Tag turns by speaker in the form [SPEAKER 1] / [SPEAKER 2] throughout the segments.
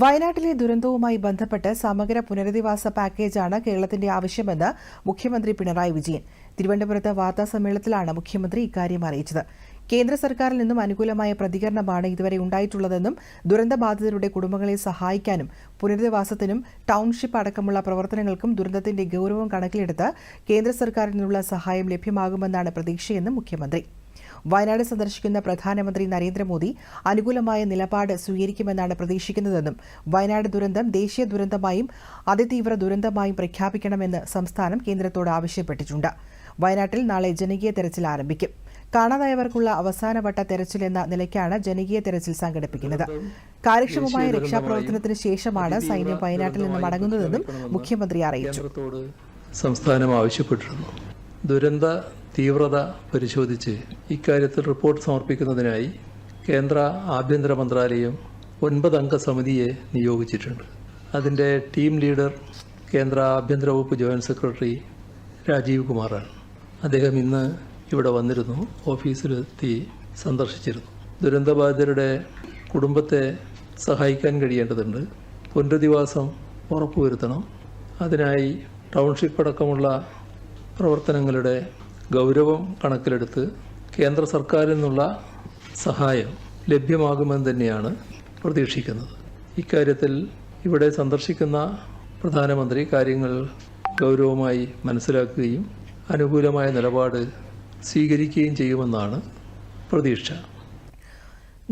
[SPEAKER 1] വയനാട്ടിലെ ദുരന്തവുമായി ബന്ധപ്പെട്ട് സമഗ്ര പുനരധിവാസ പാക്കേജാണ് കേരളത്തിന്റെ ആവശ്യമെന്ന് മുഖ്യമന്ത്രി പിണറായി വിജയൻ തിരുവനന്തപുരത്ത് വാർത്താസമ്മേളനത്തിലാണ് മുഖ്യമന്ത്രി ഇക്കാര്യം അറിയിച്ചത് കേന്ദ്ര സർക്കാരിൽ നിന്നും അനുകൂലമായ പ്രതികരണമാണ് ഇതുവരെ ഉണ്ടായിട്ടുള്ളതെന്നും ദുരന്തബാധിതരുടെ കുടുംബങ്ങളെ സഹായിക്കാനും പുനരധിവാസത്തിനും ടൌൺഷിപ്പ് അടക്കമുള്ള പ്രവർത്തനങ്ങൾക്കും ദുരന്തത്തിന്റെ ഗൌരവം കണക്കിലെടുത്ത് കേന്ദ്ര സർക്കാരിൽ നിന്നുള്ള സഹായം ലഭ്യമാകുമെന്നാണ് പ്രതീക്ഷയെന്നും മുഖ്യമന്ത്രി വയനാട് സന്ദർശിക്കുന്ന പ്രധാനമന്ത്രി നരേന്ദ്രമോദി അനുകൂലമായ നിലപാട് സ്വീകരിക്കുമെന്നാണ് പ്രതീക്ഷിക്കുന്നതെന്നും വയനാട് ദുരന്തം ദേശീയ ദുരന്തമായും അതിതീവ്ര ദുരന്തമായും പ്രഖ്യാപിക്കണമെന്ന് സംസ്ഥാനം കേന്ദ്രത്തോട് ആവശ്യപ്പെട്ടിട്ടുണ്ട് വയനാട്ടിൽ നാളെ ജനകീയ തെരച്ചിൽ ആരംഭിക്കും കാണാതായവർക്കുള്ള അവസാനവട്ട തെരച്ചിൽ എന്ന നിലയ്ക്കാണ് ജനകീയ തെരച്ചിൽ സംഘടിപ്പിക്കുന്നത് കാര്യക്ഷമമായ രക്ഷാപ്രവർത്തനത്തിന് ശേഷമാണ് സൈന്യം വയനാട്ടിൽ നിന്ന് മടങ്ങുന്നതെന്നും മുഖ്യമന്ത്രി അറിയിച്ചു
[SPEAKER 2] സംസ്ഥാനം ആവശ്യപ്പെട്ടിരുന്നു ദുരന്ത തീവ്രത പരിശോധിച്ച് ഇക്കാര്യത്തിൽ റിപ്പോർട്ട് സമർപ്പിക്കുന്നതിനായി കേന്ദ്ര ആഭ്യന്തര മന്ത്രാലയം ഒൻപതംഗ സമിതിയെ നിയോഗിച്ചിട്ടുണ്ട് അതിൻ്റെ ടീം ലീഡർ കേന്ദ്ര ആഭ്യന്തര വകുപ്പ് ജോയിൻറ്റ് സെക്രട്ടറി രാജീവ് കുമാറാണ് അദ്ദേഹം ഇന്ന് ഇവിടെ വന്നിരുന്നു ഓഫീസിലെത്തി സന്ദർശിച്ചിരുന്നു ദുരന്തബാധിതരുടെ കുടുംബത്തെ സഹായിക്കാൻ കഴിയേണ്ടതുണ്ട് പുനരധിവാസം ഉറപ്പുവരുത്തണം അതിനായി ടൗൺഷിപ്പ് അടക്കമുള്ള പ്രവർത്തനങ്ങളുടെ ഗൗരവം കണക്കിലെടുത്ത് കേന്ദ്ര സർക്കാരിൽ നിന്നുള്ള സഹായം ലഭ്യമാകുമെന്ന് തന്നെയാണ് പ്രതീക്ഷിക്കുന്നത് ഇക്കാര്യത്തിൽ ഇവിടെ സന്ദർശിക്കുന്ന പ്രധാനമന്ത്രി കാര്യങ്ങൾ ഗൗരവമായി മനസ്സിലാക്കുകയും അനുകൂലമായ നിലപാട് സ്വീകരിക്കുകയും ചെയ്യുമെന്നാണ് പ്രതീക്ഷ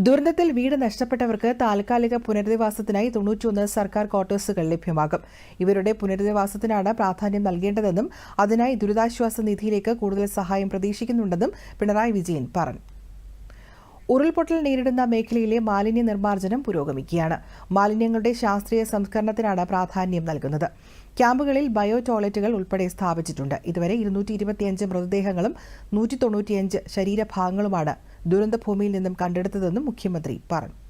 [SPEAKER 1] ദുരന്തത്തിൽ വീട് നഷ്ടപ്പെട്ടവർക്ക് താൽക്കാലിക പുനരധിവാസത്തിനായി തൊണ്ണൂറ്റിയൊന്ന് സർക്കാർ ക്വാർട്ടേഴ്സുകൾ ലഭ്യമാകും ഇവരുടെ പുനരധിവാസത്തിനാണ് പ്രാധാന്യം നൽകേണ്ടതെന്നും അതിനായി ദുരിതാശ്വാസ നിധിയിലേക്ക് കൂടുതൽ സഹായം പ്രതീക്ഷിക്കുന്നുണ്ടെന്നും പിണറായി വിജയൻ പറഞ്ഞു ഉരുൾപൊട്ടൽ നേരിടുന്ന മേഖലയിലെ മാലിന്യ നിർമ്മാർജ്ജനം പുരോഗമിക്കുകയാണ് മാലിന്യങ്ങളുടെ ശാസ്ത്രീയ സംസ്കരണത്തിനാണ് പ്രാധാന്യം നൽകുന്നത് ക്യാമ്പുകളിൽ ബയോ ടോയ്ലറ്റുകൾ ഉൾപ്പെടെ സ്ഥാപിച്ചിട്ടുണ്ട് ഇതുവരെ ഇരുന്നൂറ്റി മൃതദേഹങ്ങളും നൂറ്റി ശരീരഭാഗങ്ങളുമാണ് ദുരന്തഭൂമിയിൽ നിന്നും കണ്ടെടുത്തതെന്നും മുഖ്യമന്ത്രി പറഞ്ഞു